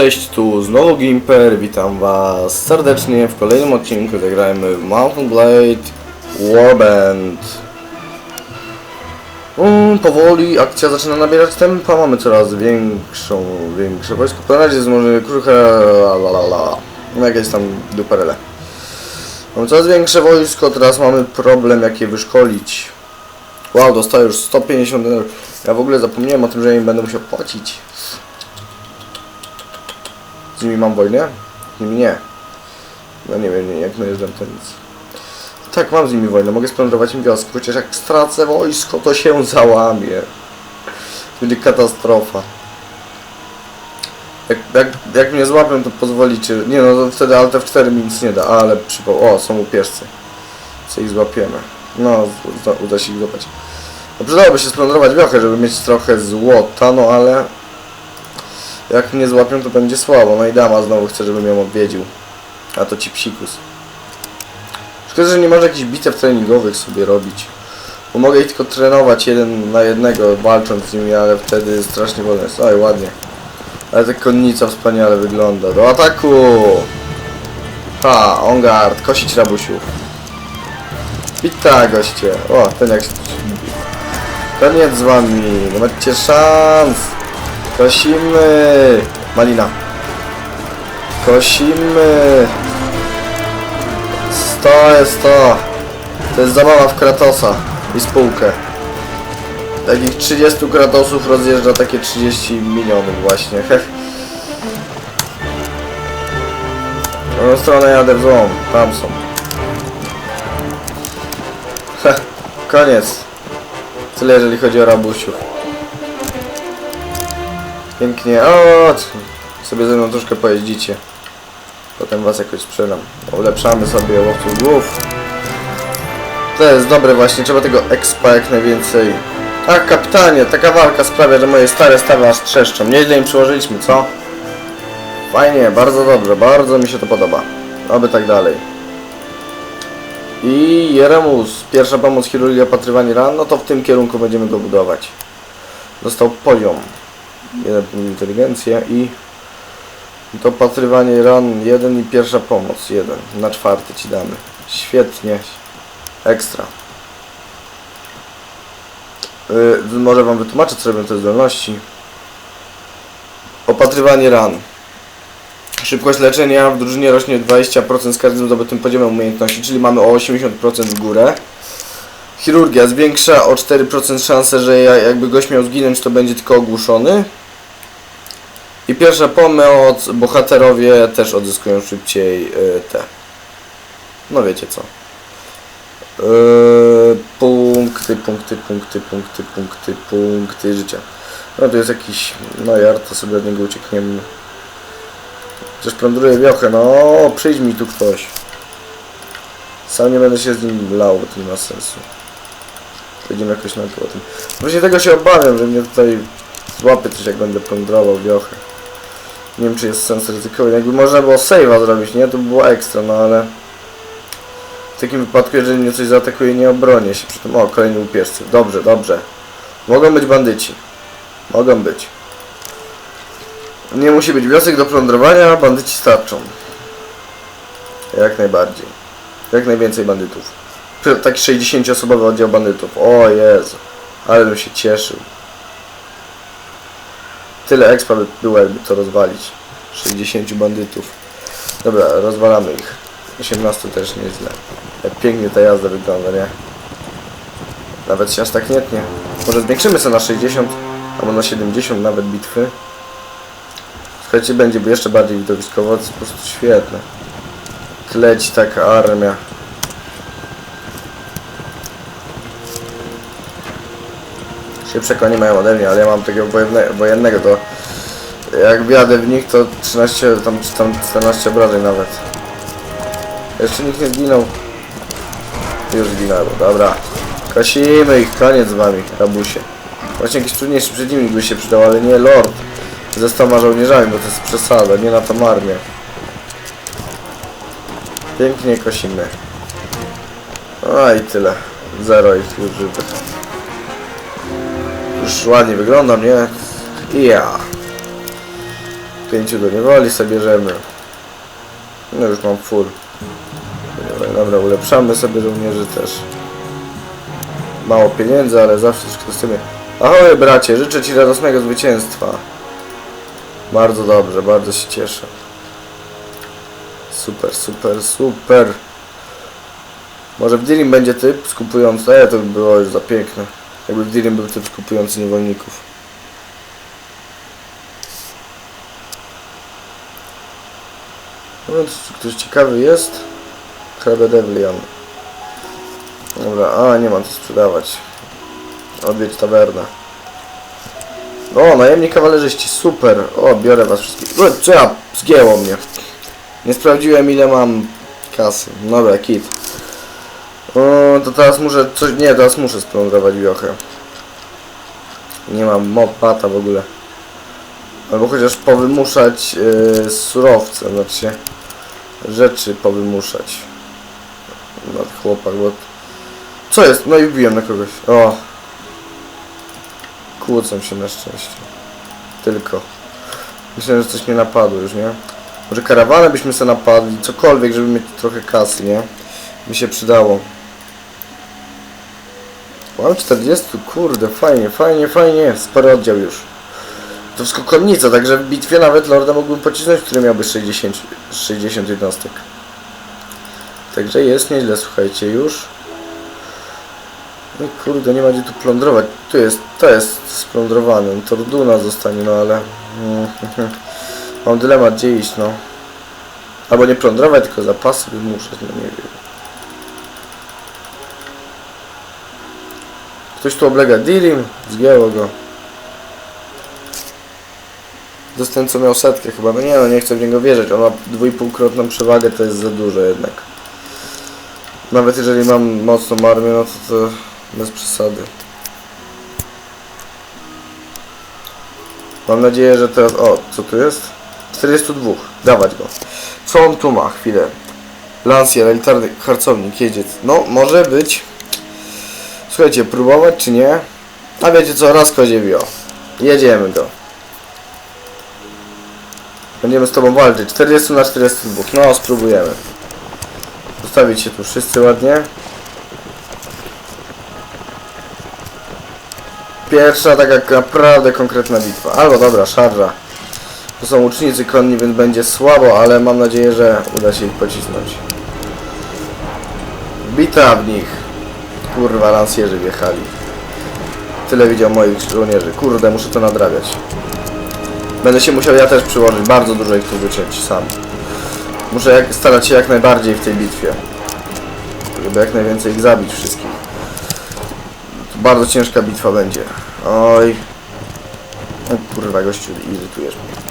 Cześć, tu znowu Gimper, witam was serdecznie w kolejnym odcinku zagrajmy w Mountain Blade Warband. Mm, powoli akcja zaczyna nabierać tempa, mamy coraz większą, większe wojsko. Na razie może kruche, la la la, no jakieś tam duperele. Mamy coraz większe wojsko, teraz mamy problem jak je wyszkolić. Wow, dostaję już 150 dolarów. Ja w ogóle zapomniałem o tym, że im będę musiał płacić. Z nimi mam wojnę? Z nimi nie. No nie wiem, nie, jak najeżdżam to nic. Tak, mam z nimi wojnę, mogę splądrować im wioskę, chociaż jak stracę wojsko, to się załamie. Będzie katastrofa. Jak, jak, jak mnie złapią, to pozwolicie. Nie no, to wtedy Alt F4 mi nic nie da, ale przypał. O, są upierzcy. Co ich złapiemy. No, uda, uda się ich złapać. No, przydałoby się splądrować wiochę, żeby mieć trochę złota, no ale jak mnie złapią, to będzie słabo. No i dama znowu chce, żebym ją odwiedził. A to ci psikus. Szkoda, że nie może jakichś bitew treningowych sobie robić. Bo mogę ich tylko trenować jeden na jednego, walcząc z nimi, ale wtedy strasznie wolno jest. Oj, ładnie. Ale ta konnica wspaniale wygląda. Do ataku! Ha, on guard, kosić rabusiów. Wita goście. O, ten jak się Koniec z wami, nie macie szans. Kosimy! Malina. Kosimy! 100 jest to. To jest zabawa w Kratosa i spółkę. Takich 30 Kratosów rozjeżdża takie 30 milionów właśnie. Heh. Drugą stronę jadę w złą. Tam są. Heh. Koniec. Tyle jeżeli chodzi o rabusiów. Pięknie. O, sobie ze mną troszkę pojeździcie. Potem was jakoś sprzedam. Ulepszamy sobie łowców głów. To jest dobre właśnie, trzeba tego expa jak najwięcej. Ach, kapitanie, taka walka sprawia, że moje stare stawy aż trzeszczą. Nieźle im przyłożyliśmy, co? Fajnie, bardzo dobrze, bardzo mi się to podoba. Oby tak dalej. I Jeremus, pierwsza pomoc, chirurgia, opatrywanie ran, no to w tym kierunku będziemy go budować. Dostał poziom. Jeden punkt inteligencję i dopatrywanie ran jeden i pierwsza pomoc jeden. Na czwarty ci damy. Świetnie. Ekstra. Yy, może wam wytłumaczę co robią te zdolności. Opatrywanie ran. Szybkość leczenia w drużynie rośnie 20% z każdym zdobytym poziomem umiejętności, czyli mamy o 80% w górę. Chirurgia zwiększa o 4% szansę, że ja- jakby gość miał zginąć, to będzie tylko ogłuszony. I pierwsza pomoc, bohaterowie też odzyskują szybciej y, te. No wiecie co. Y, punkty, punkty, punkty, punkty, punkty, punkty życia. No tu jest jakiś nojar, to sobie od niego uciekniemy. Też plądruje wiochę, no przyjdź mi tu ktoś. Sam nie będę się z nim lał, bo to nie ma sensu. Będziemy jakoś na to tym. Właśnie tego się obawiam, że mnie tutaj złapie coś jak będę plądrował wiochę. Nie wiem czy jest sens ryzykować. Jakby można było save'a zrobić, nie? To by było ekstra, no ale... W takim wypadku, jeżeli mnie coś zaatakuje, nie obronię się przy tym. O, kolejni upierzcy. Dobrze, dobrze. Mogą być bandyci. Mogą być. Nie musi być wiosek do plądrowania, bandyci starczą. Jak najbardziej. Jak najwięcej bandytów. Taki 60-osobowy oddział bandytów. O Jezu. Ale bym się cieszył. Tyle expa by było, jakby to rozwalić. 60 bandytów. Dobra, rozwalamy ich. 18 też nieźle. Jak pięknie ta jazda wygląda, nie? Nawet się aż tak nie tnie. Może zwiększymy sobie na 60 albo na 70 nawet bitwy. Słuchajcie, będzie jeszcze bardziej widowiskowo, to jest po prostu świetne. Tleć taka armia. Szybsze konie mają ode mnie, ale ja mam takiego wojenne, wojennego, to jak wjadę w nich, to 13, tam, tam 14 obrażeń nawet. Jeszcze nikt nie zginął. Już zginęło, dobra. Kosimy ich, koniec z wami, rabusie. Właśnie jakiś trudniejszy przeciwnik by się przydał, ale nie lord. Ze 100 żołnierzami, bo to jest przesada, nie na tą armię. Pięknie kosimy. No i tyle. Zero ich już żywych. Już ładnie wyglądam, nie? I ja. Pięciu do niewoli sobie bierzemy. No już mam full. Dobra, ulepszamy sobie żołnierzy też. Mało pieniędzy, ale zawsze coś chcemy. Ahoj bracie, życzę Ci radosnego zwycięstwa. Bardzo dobrze, bardzo się cieszę. Super, super, super. Może w Dirim będzie typ skupujący, e, to by było już za piękne. Jakby Dirim był typ skupujący niewolników. No, czy ktoś ciekawy jest? Hrabia Devlian. Dobra, a nie mam co sprzedawać. Odwiedź tawernę. O, najemni kawalerzyści, super. O, biorę was wszystkich. O, co ja? Zgięło mnie. Nie sprawdziłem ile mam kasy. Dobra, kit. O, to teraz muszę coś... Nie, teraz muszę splądrować wiochę. Nie mam mopata w ogóle. Albo chociaż powymuszać yy, surowce, znaczy rzeczy powymuszać. No chłopak, bo... Co jest? No i wbiłem na kogoś. O! Kłócą się na szczęście. Tylko. Myślałem, że coś mnie napadło już, nie? Może karawanę byśmy sobie napadli, cokolwiek, żeby mieć trochę kasy, nie? Mi się przydało. Mam 40, kurde, fajnie, fajnie, fajnie. Spory oddział już. To wszystko konnica, także w bitwie nawet Lorda mógłbym pocisnąć, który miałby 60, 60 jednostek. Także jest nieźle, słuchajcie, już. No kurde, nie ma gdzie tu plądrować. Tu jest, to jest splądrowane. Torduna zostanie, no ale... mm, Mam dylemat, gdzie iść, no. Albo nie plądrować, tylko zapasy wymuszać, no nie wiem. Ktoś tu oblega Dirim, zgięło go. To co miał setkę chyba. No nie no, nie chcę w niego wierzyć. On ma dwójpółkrotną przewagę, to jest za dużo jednak. Nawet jeżeli mam mocną armię, no to to bez przesady. Mam nadzieję, że teraz... O, co tu jest? 42. Dawać go. Co on tu ma? Chwilę. Lancier, elitarny harcownik, jedziec. No, może być. Słuchajcie, próbować czy nie? A wiecie co, raz kozie wio. Jedziemy go. Będziemy z tobą walczyć. 40 na 42. No, spróbujemy. Ustawić się tu wszyscy ładnie. Pierwsza taka naprawdę konkretna bitwa. Albo dobra, szarża. To są łucznicy konni, więc będzie słabo, ale mam nadzieję, że uda się ich pocisnąć. Bita w nich. Kurwa, lansjerzy wjechali. Tyle widział moich żołnierzy. Kurde, muszę to nadrabiać. Będę się musiał ja też przyłożyć. Bardzo dużo ich tu wyciąć sam. Muszę jak, starać się jak najbardziej w tej bitwie. Żeby jak najwięcej ich zabić wszystkich. To bardzo ciężka bitwa będzie. Oj. O kurwa, gościu, irytujesz mnie.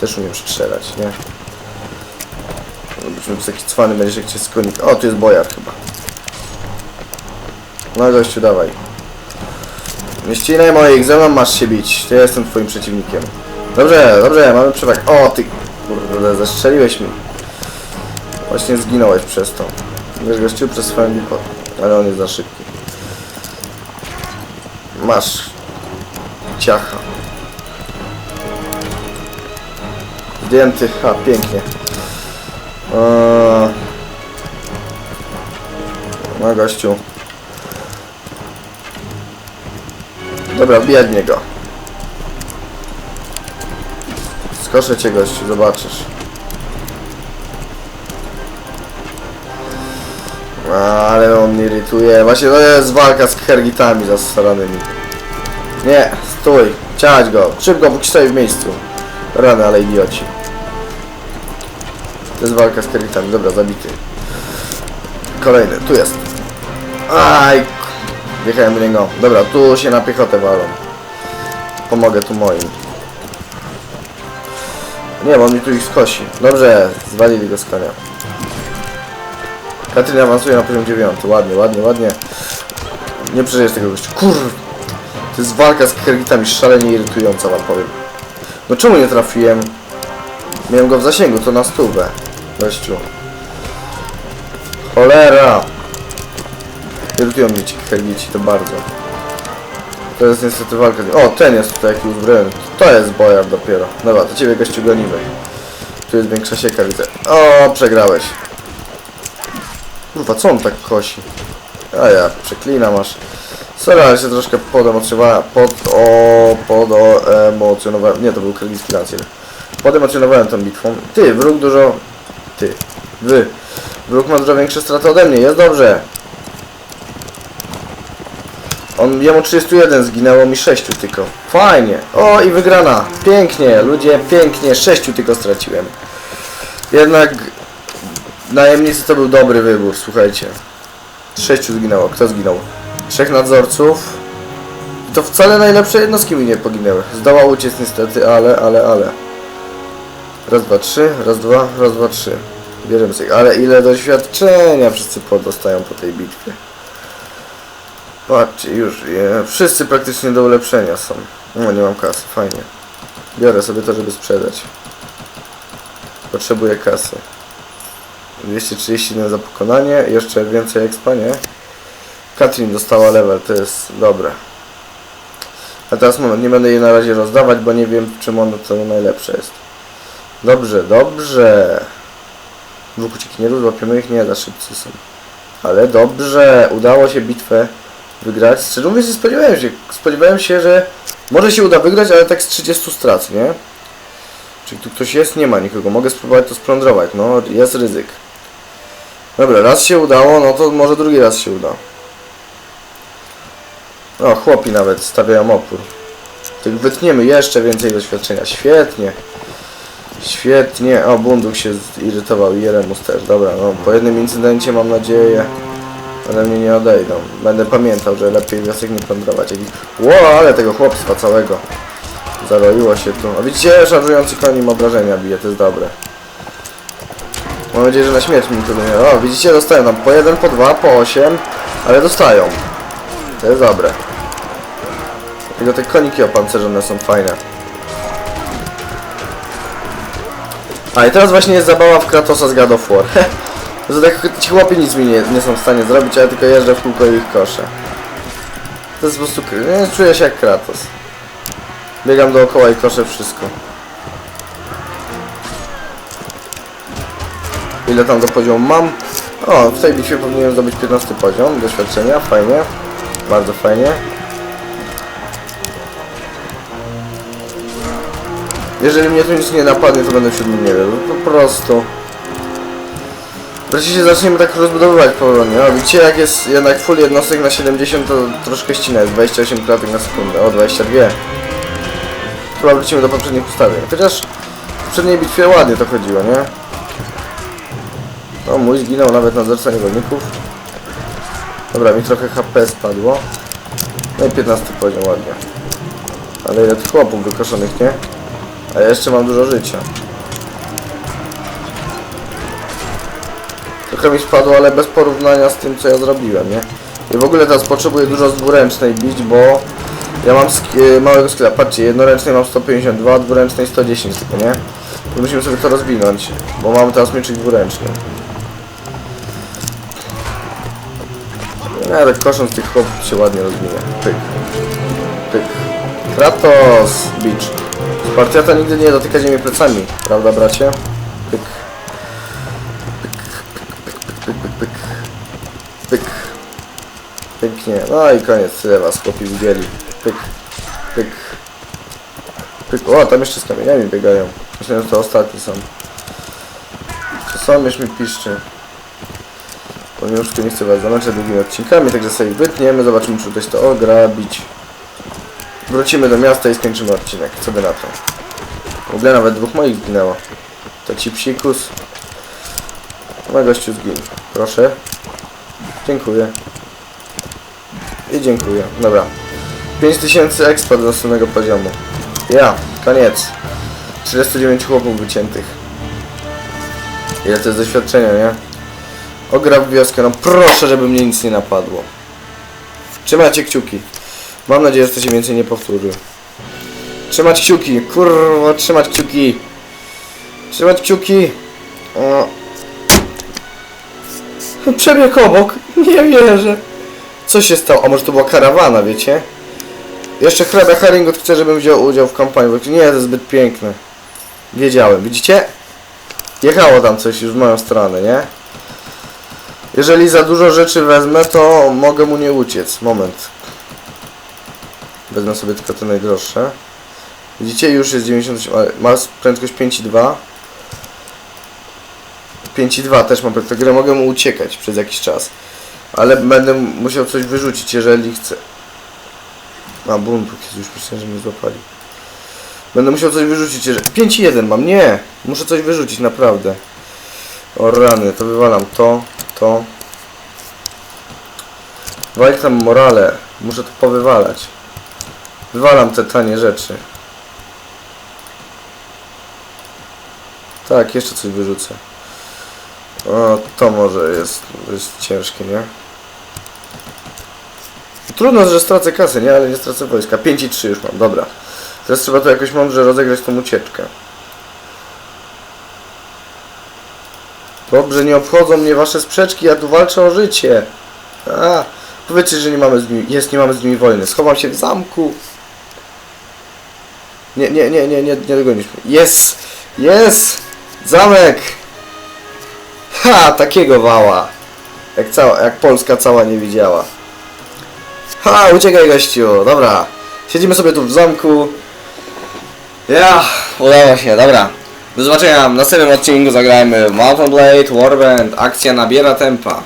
Też umiem strzelać, nie? Byśmy taki cwany będziesz jak cię z konika. O, tu jest bojar chyba. No gościu, dawaj. Nie ścinaj moich, ze mną masz się bić. To ja jestem twoim przeciwnikiem. Dobrze, dobrze, mamy przewagę. O, ty... Kurde, zestrzeliłeś mi. Właśnie zginąłeś przez to. Wiesz, gościu, przez swoją głupotę. Ale on jest za szybki. Masz. Ciacha. Zdjęty, ha, pięknie. Eee... No gościu. Dobra, wbijać w niego. Skoszę cię gościu, zobaczysz. Ale on mnie irytuje. Właśnie to jest walka z hergitami zastaranymi. Nie, stój. Ciać go. Szybko, póki stoi w miejscu. Rany, ale idioci. To jest walka z hergitami. Dobra, zabity. Kolejny, tu jest. Aj, Wjechałem w niego. Dobra, tu się na piechotę walą. Pomogę tu moim. Nie, bo on mi tu ich skosi. Dobrze, zwalili go z konia. Katrin awansuje na poziom 9. Ładnie, ładnie, ładnie. Nie przeżyjesz tego gościa. Kur... To jest walka z kergitami szalenie irytująca, wam powiem. No czemu nie trafiłem? Miałem go w zasięgu, to na stówę. Gościu. Cholera! Irytują mnie ci hergici, to bardzo. To jest niestety walka. O, ten jest tutaj jaki uzbrojony. To jest bojar dopiero. Dobra, to ciebie gościu gonimy. Tu jest większa sieka, widzę. O, przegrałeś. Kurwa, co on tak kosi? A ja, przeklinam aż. Sorry, ale się troszkę podemocjonowałem, pod, o, podemocjonowałem, nie, to był kyrgyzski lancier. Podemocjonowałem tą bitwą. Ty, wróg dużo, ty, wy. Wróg ma dużo większe straty ode mnie, jest dobrze. On, jemu 31 zginęło mi 6 tylko. Fajnie. O i wygrana. Pięknie, ludzie, pięknie. 6 tylko straciłem. Jednak najemnicy to był dobry wybór, słuchajcie. 6 zginęło. Kto zginął? Trzech nadzorców. To wcale najlepsze jednostki mi nie poginęły. Zdołał uciec niestety, ale, ale, ale. Raz, dwa, trzy, raz, dwa, raz, dwa, trzy. Bierzemy sobie. Ale ile doświadczenia wszyscy podostają po tej bitwie. Patrzcie, już je. Wszyscy praktycznie do ulepszenia są. No, nie mam kasy, fajnie. Biorę sobie to, żeby sprzedać. Potrzebuję kasy. 231 za pokonanie, jeszcze więcej expa, nie? Katrin dostała level, to jest dobre. A teraz moment, nie będę jej na razie rozdawać, bo nie wiem, czym ono to najlepsze jest. Dobrze, dobrze. Dwóch uciekinierów, złapiemy ich, nie, za szybcy są. Ale dobrze, udało się bitwę wygrać. Szczerze mówiąc, nie spodziewałem się. Spodziewałem się, że może się uda wygrać, ale tak z 30 strat, nie? Czyli tu ktoś jest? Nie ma nikogo. Mogę spróbować to splądrować. No, jest ryzyk. Dobra, raz się udało, no to może drugi raz się uda. O, chłopi nawet stawiają opór. Tych wytniemy jeszcze więcej doświadczenia. Świetnie. Świetnie. O, Bunduk się zirytował Jeremus też. Dobra, no po jednym incydencie mam nadzieję one mnie nie odejdą. Będę pamiętał, że lepiej wiosek nie plądrować. Ło, ale tego chłopstwa całego. Zaroiło się tu. A widzicie, szarżujący koń im obrażenia bije, to jest dobre. Mam nadzieję, że na śmierć mi to nie... O, widzicie, dostają tam po jeden, po dwa, po osiem, ale dostają. To jest dobre. Tylko te koniki opancerzone są fajne. A i teraz właśnie jest zabawa w Kratosa z God of War. To tak, ci chłopie nic mi nie, nie są w stanie zrobić, a ja tylko jeżdżę w kółko i ich koszę. To jest po prostu... Nie, czuję się jak Kratos. Biegam dookoła i koszę wszystko. Ile tam do poziomu mam? O, w tej bitwie powinienem zdobyć 15 poziom doświadczenia, fajnie. Bardzo fajnie. Jeżeli mnie tu nic nie napadnie, to będę siódmym niebie. Po prostu. Wreszcie się zaczniemy tak rozbudowywać powolnie. O, widzicie jak jest jednak full jednostek na 70 to troszkę ścina jest 28 klatek na sekundę. O, 22. Chyba wrócimy do poprzednich ustawień. Chociaż w poprzedniej bitwie ładnie to chodziło, nie? O, mój zginął nawet nadzorca niewolników. Dobra, mi trochę HP spadło. No i 15 poziom, ładnie. Ale ile tych chłopów wykoszonych, nie? A ja jeszcze mam dużo życia. Trochę mi spadło, ale bez porównania z tym, co ja zrobiłem, nie? I w ogóle teraz potrzebuję dużo z dwuręcznej bić, bo ja mam sk e, małego skilla. Patrzcie, jednoręcznej mam 152, dwuręcznej 110 tylko, nie? I musimy sobie to rozwinąć, bo mamy teraz mieczyk dwuręczny. Ja tak kosząc tych chłopów się ładnie rozwinie. Pyk. Pyk. Kratos! Beach. Spartiata nigdy nie dotyka ziemi plecami, prawda bracie? Pyk. Pięknie. No i koniec. Tyle was chłopi widzieli. Pyk. Pyk. Pyk. O, tam jeszcze z kamieniami biegają. Myślałem, że to ostatni są. To są, już mi piszczy. Ponieważ tu nie chcę was zamęczać długimi odcinkami, także sobie wytniemy, zobaczymy czy się to ograbić. Wrócimy do miasta i skończymy odcinek. Co by na to? W ogóle nawet dwóch moich zginęło. To ci psikus. No gościu zgiń. Proszę. Dziękuję. I dziękuję. Dobra. 5000 expa do następnego poziomu. Ja. Koniec. 49 chłopów wyciętych. Ile to jest doświadczenia, nie? Ograb wioskę. No proszę, żeby mnie nic nie napadło. Trzymajcie kciuki. Mam nadzieję, że to się więcej nie powtórzy. Trzymać kciuki. Kurwa, trzymać kciuki. Trzymać kciuki. O. Przebieg obok. Nie wierzę. Co się stało? A może to była karawana, wiecie? Jeszcze hrabia Haringot chce, żebym wziął udział w kampanii. bo Nie, to jest zbyt piękne. Wiedziałem, widzicie? Jechało tam coś już w moją stronę, nie? Jeżeli za dużo rzeczy wezmę, to mogę mu nie uciec. Moment. Wezmę sobie tylko te najdroższe. Widzicie, już jest 98, ale ma prędkość 5,2. 5,2 też mam prędkość, mogę mu uciekać przez jakiś czas. Ale będę musiał coś wyrzucić, jeżeli chcę. A, jest już, myślałem, że mnie złapali. Będę musiał coś wyrzucić, jeżeli... 5,1 mam, nie! Muszę coś wyrzucić, naprawdę. O rany, to wywalam to, to. Wali tam morale. Muszę to powywalać. Wywalam te tanie rzeczy. Tak, jeszcze coś wyrzucę. O, to może jest, jest ciężkie, nie? Trudno, że stracę kasę, nie? Ale nie stracę wojska. 5 i 3 już mam, dobra. Teraz trzeba to jakoś mądrze rozegrać tą ucieczkę. Dobrze, nie obchodzą mnie wasze sprzeczki, ja tu walczę o życie. A, powiedzcie, że nie mamy z nimi, jest, nie mamy z nimi wojny. Schowam się w zamku. Nie, nie, nie, nie, nie, nie. Jest! Jest! Zamek! Ha, takiego wała. Jak cała, jak Polska cała nie widziała. Ha, uciekaj gościu, dobra. Siedzimy sobie tu w zamku. Ja, udało się, dobra. Do zobaczenia w następnym odcinku zagrajmy Mountain Blade Warband. Akcja nabiera tempa.